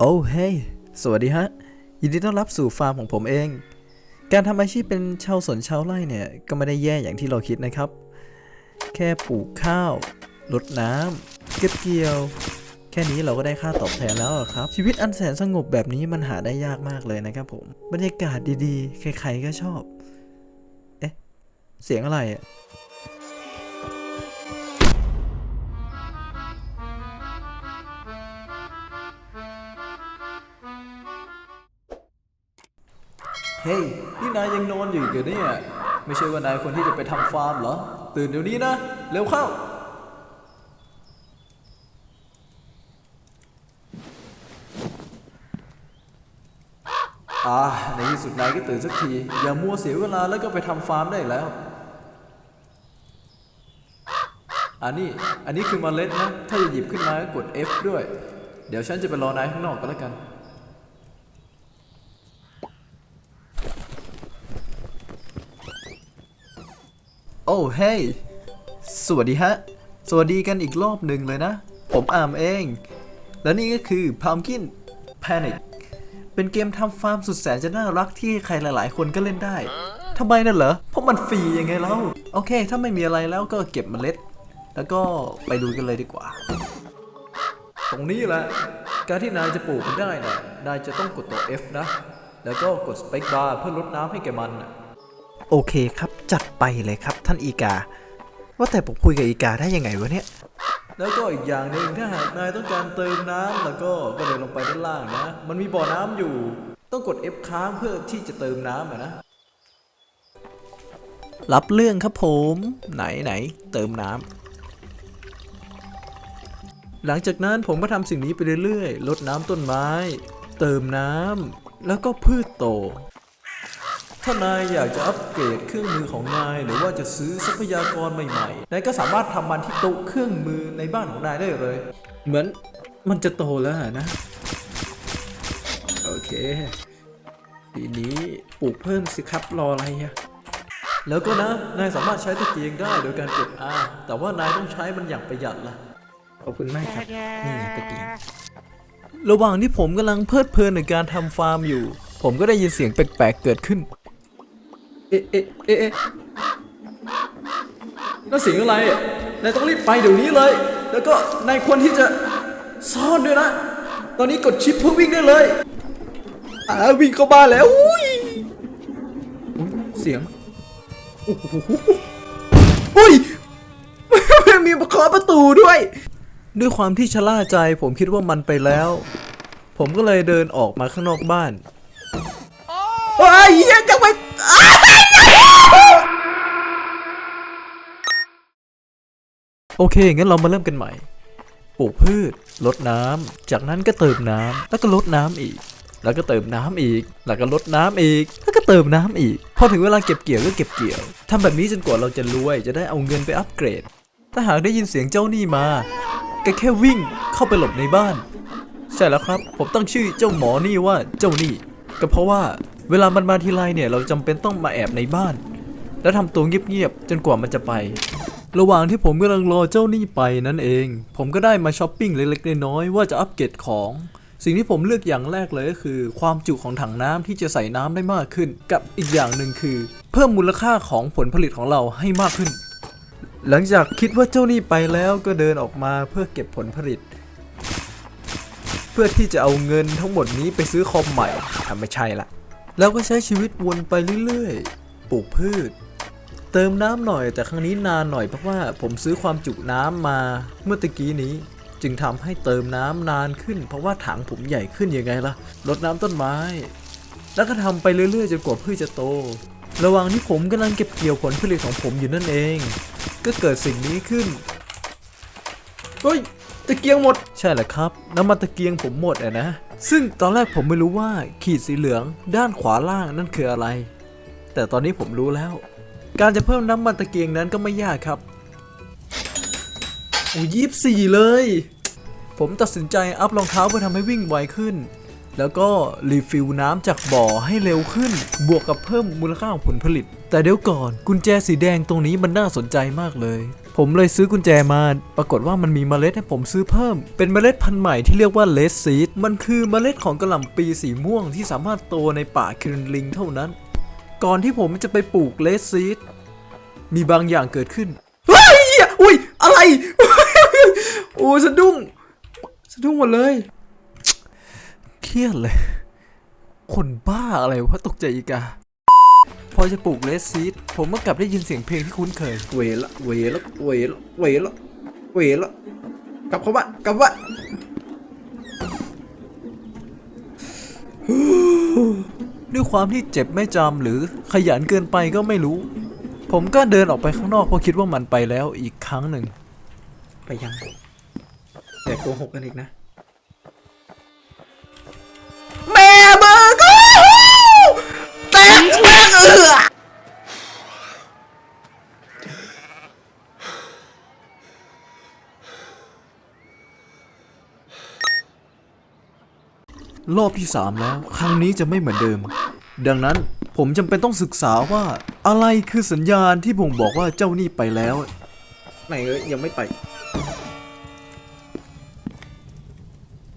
โอ้เฮ้ยสวัสดีฮะ ยินดีต้อนรับสู่ฟาร์มของผมเอง การทำอาชีพเป็นชาวสวนชาวไร่เนี่ย ก็ไม่ได้แย่อย่างที่เราคิดนะครับ แค่ปลูกข้าวรดน้ำเก็บเกี่ยว แค่นี้เราก็ได้ค่าตอบแทนแล้วอะครับ ชีวิตอันแสนสงบแบบนี้มันหาได้ยากมากเลยนะครับผม บรรยากาศดีๆ ใครๆก็ชอบ เอ๊ะ เสียงอะไรอะ ฮ้ยนี่นายยังนอนอยู่อีกเหรอเนี่ยไม่ใช่ว่านายคนที่จะไปทำฟาร์มเหรอ ตื่นเดี๋ยวนี้นะ เร็วเข้า อ่า ในที่สุดนายก็ตื่นสักที อย่ามัวเสียเวลาแล้วก็ไปทำฟาร์มได้แล้วอันนี้ อันนี้คือเมล็ดนะ ถ้าจะหยิบขึ้นมาก็กด F ด้วย เดี๋ยวฉันจะไปรอนายข้างนอกก็แล้วกัน โอ้เฮ้ยสวัสดีฮะ สวัสดีกันอีกรอบหนึ่งเลยนะ ผมอามเอง และนี่ก็คือ Pumpkin Panic เป็นเกมทำฟาร์มสุดแสนจะน่ารักที่ใครหลายๆ คนก็เล่นได้ทำไมนั่นเหรอ เพราะมันฟรียังไงแล้วโอเค ถ้าไม่มีอะไรแล้วก็เก็บเมล็ด แล้วก็ไปดูกันเลยดีกว่า ตรงนี้แหละ การที่นายจะปลูกมันได้นะนายจะต้องกดตัว F นะ แล้วก็กด Space Bar เพื่อลดน้ำให้แกมันนะ โอเคครับจัดไปเลยครับท่านอีกา ว่าแต่ผมคุยกับอีกาได้ยังไงวะเนี่ย แล้วก็อีกอย่างหนึ่งถ้าหากนายต้องการเติมน้ำแล้วก็ก็เดินลงไปด้านล่างนะ มันมีบ่อน้ำอยู่ ต้องกด F ค้างเพื่อที่จะเติมน้ำอะนะ รับเรื่องครับผมไหนไหนเติมน้ำหลังจากนั้นผมก็ทำสิ่งนี้ไปเรื่อยๆลดน้ำต้นไม้ เติมน้ำแล้วก็พืชโต ถ้านายอยากจะอัปเกรดเครื่องมือของนาย หรือว่าจะซื้อทรัพยากรใหม่ๆ นายก็สามารถทำมันที่โต๊ะเครื่องมือในบ้านของนายได้เลย เหมือนมันจะโตแล้วอะนะ โอเค ทีนี้ปลูกเพิ่มสิครับรออะไรอะแล้วก็นะ นายสามารถใช้ตะเกียงได้โดยการกด R แต่ว่านายต้องใช้มันอย่างประหยัดล่ะ ขอบคุณมากครับ นี่ไงตะเกียง ระหว่างที่ผมกำลังเพลิดเพลินในการทำฟาร์มอยู่ ผมก็ได้ยินเสียงแปลกๆเกิดขึ้น เอ๊ะเอ๊ะเอ๊ะนั่นเสียงอะไรนายต้องรีบไปเดี๋ยวนี้เลย แล้วก็นายควรที่จะซ่อนด้วยนะ ตอนนี้กดชิปเพื่อวิ่งได้เลย อ่าวิ่งเข้าบ้านแล้วอุ้ยเสียงโอ้โหอุ้ยมีเคาะประตูด้วย ด้วยความที่ชะล่าใจผมคิดว่ามันไปแล้ว ผมก็เลยเดินออกมาข้างนอกบ้านเฮ้ยเหี้ยจะไปอ้า โอเค งั้นเรามาเริ่มกันใหม่ ปลูกพืช ลดน้ำจากนั้นก็เติมน้ำแล้วก็ลดน้ำอีก แล้วก็เติมน้ำอีก แล้วก็ลดน้ำอีก แล้วก็เติมน้ำอีก พอถึงเวลาเก็บเกี่ยวก็เก็บเกี่ยวทำแบบนี้จนกว่าเราจะรวย จะได้เอาเงินไปอัปเกรด ถ้าหากได้ยินเสียงเจ้าหนี้มา ก็แค่วิ่งเข้าไปหลบในบ้าน ใช่แล้วครับ ผมตั้งชื่อเจ้าหมอนี่ว่าเจ้าหนี้ ก็เพราะว่าเวลามันมาทีไรเนี่ยเราจำเป็นต้องมาแอบในบ้าน แล้วทำตัวเงียบๆจนกว่ามันจะไป ระหว่างที่ผมกำลังรอเจ้านี้ไปนั่นเอง ผมก็ได้มาช้อปปิ้งเล็กๆน้อยๆว่าจะอัปเกรดของ สิ่งที่ผมเลือกอย่างแรกเลยก็คือ ความจุของถังน้ำที่จะใส่น้ำได้มากขึ้น กับอีกอย่างหนึ่งคือ เพิ่มมูลค่าของผลผลิตของเราให้มากขึ้น หลังจากคิดว่าเจ้านี้ไปแล้วก็เดินออกมาเพื่อเก็บผลผลิต พื่อที่จะเอาเงินทั้งหมดนี้ไปซื้อคอมใหม่ทำไม่ใช่ละแล้วก็ใช้ชีวิตวนไปเรื่อยๆ ปลูกพืช เติมน้ำหน่อยแต่ครั้งนี้นานหน่อยเพราะว่าผมซื้อความจุน้ำมาเมื่อตะกี้นี้ จึงทำให้เติมน้ำนานขึ้น เพราะว่าถังผมใหญ่ขึ้นยังไงล่ะรดน้ำต้นไม้ แล้วก็ทำไปเรื่อยๆจนกว่าพืชจะโต ระหว่างที่ผมกำลังเก็บเกี่ยวผลผลิตของผมอยู่นั่นเอง ก็เกิดสิ่งนี้ขึ้นเฮ้ย ตะเกียงหมด ใช่แหละครับ น้ำมันตะเกียงผมหมดอะนะ ซึ่งตอนแรกผมไม่รู้ว่าขีดสีเหลืองด้านขวาล่างนั่นคืออะไร แต่ตอนนี้ผมรู้แล้ว การจะเพิ่มน้ำมันตะเกียงนั้นก็ไม่ยากครับโอ้ยี่สิบสี่เลย ผมตัดสินใจอัพรองเท้าเพื่อทำให้วิ่งไวขึ้น แล้วก็รีฟิลน้ำจากบ่อให้เร็วขึ้น บวกกับเพิ่มมูลค่าของผลผลิต แต่เดี๋ยวก่อนกุญแจสีแดงตรงนี้มันน่าสนใจมากเลย ผมเลยซื้อกุญแจมา ปรากฏว่ามันมีเมล็ดให้ผมซื้อเพิ่ม เป็นเมล็ดพันธุ์ใหม่ที่เรียกว่าเลสซีดมันคือเมล็ดของกระหล่ำปีสีม่วงที่สามารถโตในป่าคิรินลิงเท่านั้น ก่อนที่ผมจะไปปลูกเลสซีดมีบางอย่างเกิดขึ้นเฮ้ยอุ้ยอะไรโอ้สะดุ้งสะดุ้งหมดเลยเครียดเลย คนบ้าอะไรวะตกใจอีกา พอจะปลูกเลสซีดผมก็กลับได้ยินเสียงเพลงที่คุ้นเคย เวละเวละเวละเวละเวละกลับเข้าบ้านกลับบ้านด้วยความที่เจ็บไม่จำหรือขยันเกินไปก็ไม่รู้ ผมก็เดินออกไปข้างนอกเพราะคิดว่ามันไปแล้วอีกครั้งหนึ่ง ไปยังแต่โกหกกันอีกนะ รอบที่สามแล้ว ครั้งนี้จะไม่เหมือนเดิม ดังนั้นผมจำเป็นต้องศึกษาว่า อะไรคือสัญญาณที่บ่งบอกว่าเจ้านี่ไปแล้ว ไหนเอ้ยยังไม่ไป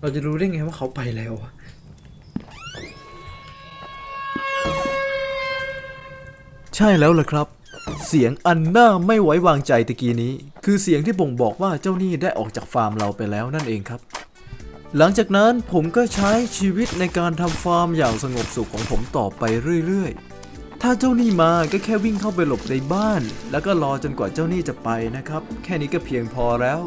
เราจะรู้ได้ไงว่าเขาไปแล้วอะใช่แล้วล่ะครับ เสียงอันน่าไม่ไว้วางใจตะกี้นี้ คือเสียงที่บ่งบอกว่าเจ้าหนี้ได้ออกจากฟาร์มเราไปแล้วนั่นเองครับ หลังจากนั้นผมก็ใช้ชีวิตในการทำฟาร์มอย่างสงบสุขของผมต่อไปเรื่อยๆ ถ้าเจ้าหนี้มาก็แค่วิ่งเข้าไปหลบในบ้าน แล้วก็รอจนกว่าเจ้าหนี้จะไปนะครับ แค่นี้ก็เพียงพอแล้ว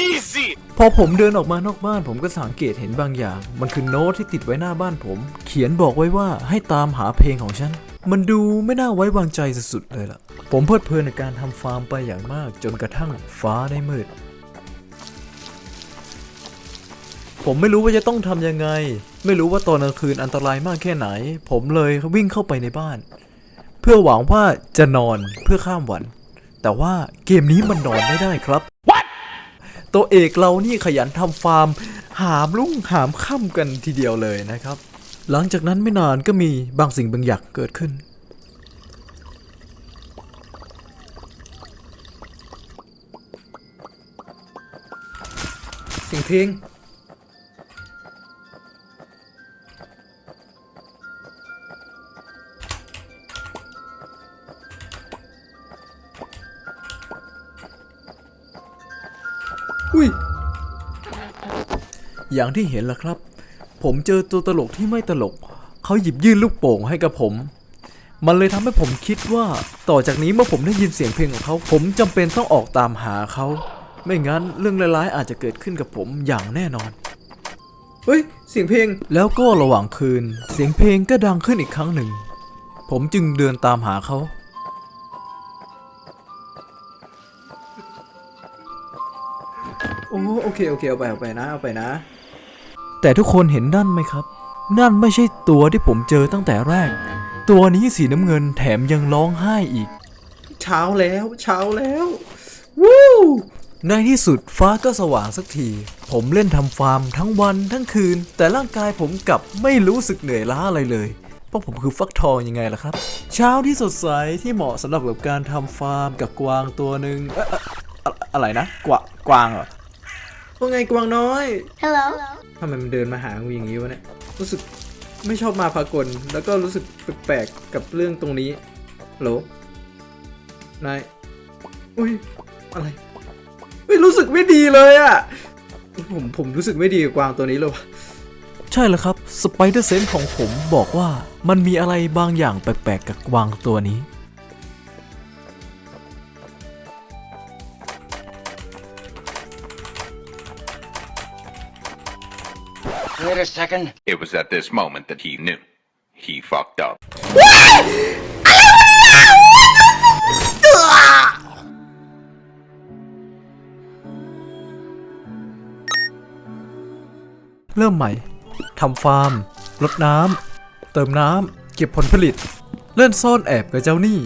Easy! พอผมเดินออกมานอกบ้านผมก็สังเกตเห็นบางอย่าง มันคือโน้ตที่ติดไว้หน้าบ้านผม เขียนบอกไว้ว่าให้ตามหาเพลงของฉัน มันดูไม่น่าไว้วางใจสุดๆเลยล่ะ ผมเพลิดเพลินในการทำฟาร์มไปอย่างมากจนกระทั่งฟ้าได้มืด ผมไม่รู้ว่าจะต้องทำยังไง ไม่รู้ว่าตอนกลางคืนอันตรายมากแค่ไหน ผมเลยวิ่งเข้าไปในบ้าน เพื่อหวังว่าจะนอนเพื่อข้ามวัน แต่ว่าเกมนี้มันนอนไม่ได้ครับตัวเอกเรานี่ขยันทำฟาร์ม หามลุ่งหามค่ำกันทีเดียวเลยนะครับ หลังจากนั้นไม่นานก็มีบางสิ่งบางอย่างเกิดขึ้นสียงเพลงอุ้ยอย่างที่เห็นล่ะครับ ผมเจอตัวตลกที่ไม่ตลก เขาหยิบยื่นลูกโป่งให้กับผม มันเลยทำให้ผมคิดว่า ต่อจากนี้เมื่อผมได้ยินเสียงเพลงของเขา ผมจำเป็นต้องออกตามหาเขา ไม่งั้นเรื่องร้ายๆอาจจะเกิดขึ้นกับผมอย่างแน่นอน เฮ้ย เสียงเพลง แล้วก็ระหว่างคืน เสียงเพลงก็ดังขึ้นอีกครั้งหนึ่ง ผมจึงเดินตามหาเขาโอ้โอเค โอเค เอาไป เอาไปนะ เอาไปนะ แต่ทุกคนเห็นนั่นไหมครับ นั่นไม่ใช่ตัวที่ผมเจอตั้งแต่แรก ตัวนี้สีน้ำเงินแถมยังร้องไห้อีก เช้าแล้วเช้าแล้ววู้ในที่สุดฟ้าก็สว่างสักที ผมเล่นทำฟาร์มทั้งวันทั้งคืน แต่ร่างกายผมกลับไม่รู้สึกเหนื่อยล้าอะไรเลยเพราะผมคือฟักทองยังไงล่ะครับ เช้าที่สดใสที่เหมาะสำหรับกับการทำฟาร์มกับกวางตัวหนึ่งเอ๊ะเอ๊ะอะอะไรนะ กวางกวางเหรอว่าไงกวางน้อย Hello. ทำไมมันเดินมาหากูอย่างนี้วะเนี่ย รู้สึกไม่ชอบมาพากล แล้วก็รู้สึกแปลกๆกับเรื่องตรงนี้โหลนาย อุ้ย อะไรไม่รู้สึกไม่ดีเลยอะผมผมรู้สึกไม่ดีกับกวางตัวนี้เลยวะใช่แล้วครับ สไปเดอร์เซนของผมบอกว่ามันมีอะไรบางอย่างแปลกๆกับกวางตัวนี้ a second. It was at this moment that he knew. He fucked up. เริ่มใหม่ ทำฟาร์มรดน้ำ เติมน้ำ เก็บผลผลิต เล่นซ่อนแอบกับเจ้าหนี้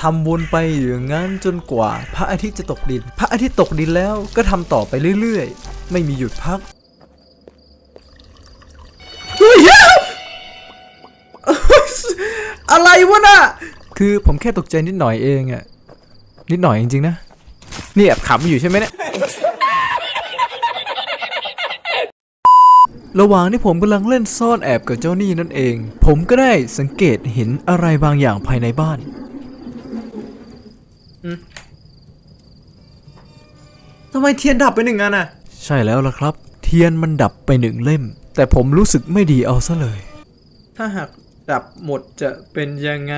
ทำวนไปอย่างนั้นจนกว่าพระอาทิตย์จะตกดิน พระอาทิตย์ตกดินแล้วก็ทำต่อไปเรื่อยๆ ไม่มีหยุดพักอะไรวะน่ะ คือผมแค่ตกใจนิดหน่อยเองอะนิดหน่อยจริงๆนะ นี่แอบขำอยู่ใช่ไหมเนี่ยระหว่างที่ผมกำลังเล่นซ่อนแอบกับเจ้านี่นั่นเอง ผมก็ได้สังเกตเห็นอะไรบางอย่างภายในบ้านำไมเทียนดับไปหนึ่งอันอะ ใช่แล้วล่ะครับ เทียนมันดับไปหนึ่งเล่ม แต่ผมรู้สึกไม่ดีเอาซะเลย ถ้าหากดับหมดจะเป็นยังไง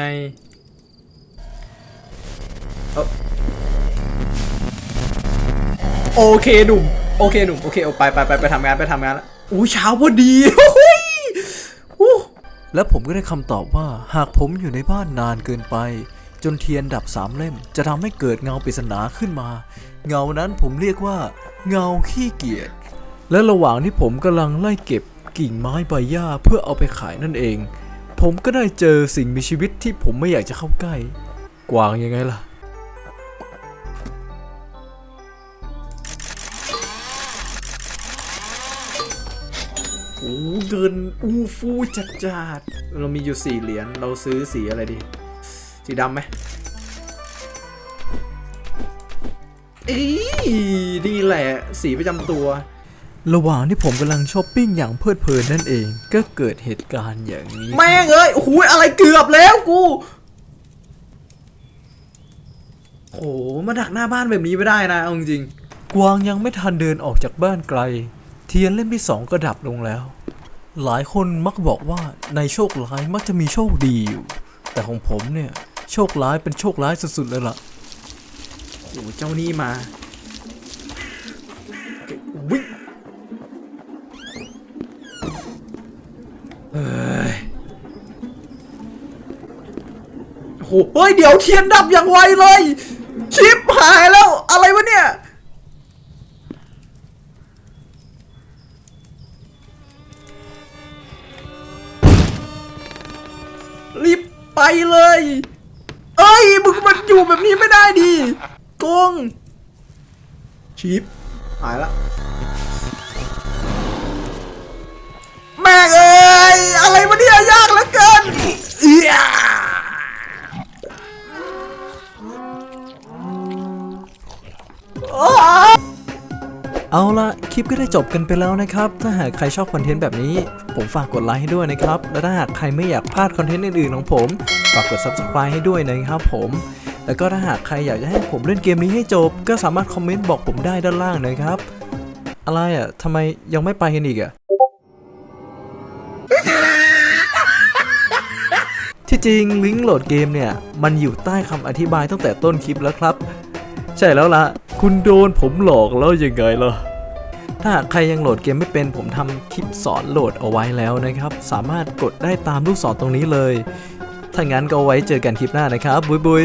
โอเคหนุ่มโอเคหนุ่มโอเคเอาไปไปไปไปทำงานไปทำงานแล้วอู้เช้าพอดีโอ้ยอู้ และผมก็ได้คำตอบว่าหากผมอยู่ในบ้านนานเกินไป จนเทียนดับสามเล่ม จะทำให้เกิดเงาปริศนาขึ้นมา เงานั้นผมเรียกว่า เงาขี้เกียจและระหว่างที่ผมกำลังไล่เก็บกิ่งไม้ใบหญ้าเพื่อเอาไปขายนั่นเอง ผมก็ได้เจอสิ่งมีชีวิตที่ผมไม่อยากจะเข้าใกล้ กวางยังไงล่ะ โอ้เดินอู้ฟู่จัดจัดๆเรามีอยู่สี่เหรียญเราซื้อสีอะไรดี สีดำไหมอีนี่แหละ สีประจำตัว ระหว่างที่ผมกำลังช้อปปิ้งอย่างเพลิดเพลินนั่นเอง ก็เกิดเหตุการณ์อย่างนี้ แม่งเอ้ยโอ้โหอะไรเกือบแล้วกูโหมาดักหน้าบ้านแบบนี้ไม่ได้นะเอาจริงกวางยังไม่ทันเดินออกจากบ้านไกล เทียนเล่มที่สองก็ดับลงแล้ว หลายคนมักบอกว่าในโชคร้ายมักจะมีโชคดีอยู่ แต่ของผมเนี่ย โชคร้ายเป็นโชคร้ายสุดๆเลยล่ะๆโอ้โหเจ้านี่มาวิ่งเฮ้ยโอ้โหเฮ้ย เดี๋ยวเทียนดับอย่างไวเลย ชิปหายแล้ว อะไรวะเนี่ยรีบไปเลย เฮ้ยมึงมันอยู่แบบนี้ไม่ได้ดิโกงชีพหายละแม่เอ้ยอะไรวะเนี่ย เอาละคลิปก็ได้จบกันไปแล้วนะครับ ถ้าหากใครชอบคอนเทนต์แบบนี้ ผมฝากกดไลค์ให้ด้วยนะครับ และถ้าหากใครไม่อยากพลาดคอนเทนต์อื่นๆของผม ฝากกด subscribe ให้ด้วยนะครับผม แล้วก็ถ้าหากใครอยากจะให้ผมเล่นเกมนี้ให้จบ ก็สามารถคอมเมนต์บอกผมได้ด้านล่างนะครับ อะไรอะทำไมยังไม่ไปกันอีกอะ ที่จริงลิงก์โหลดเกมเนี่ย มันอยู่ใต้คำอธิบายตั้งแต่ต้นคลิปแล้วครับ ใช่แล้วล่ะ คุณโดนผมหลอกแล้วยังไงล่ะ ถ้าหากใครยังโหลดเกมไม่เป็นผมทำคลิปสอนโหลดเอาไว้แล้วนะครับ สามารถกดได้ตามลูกศรตรงนี้เลย ถ้างั้นก็ไว้เจอกันคลิปหน้านะครับ บุยบุย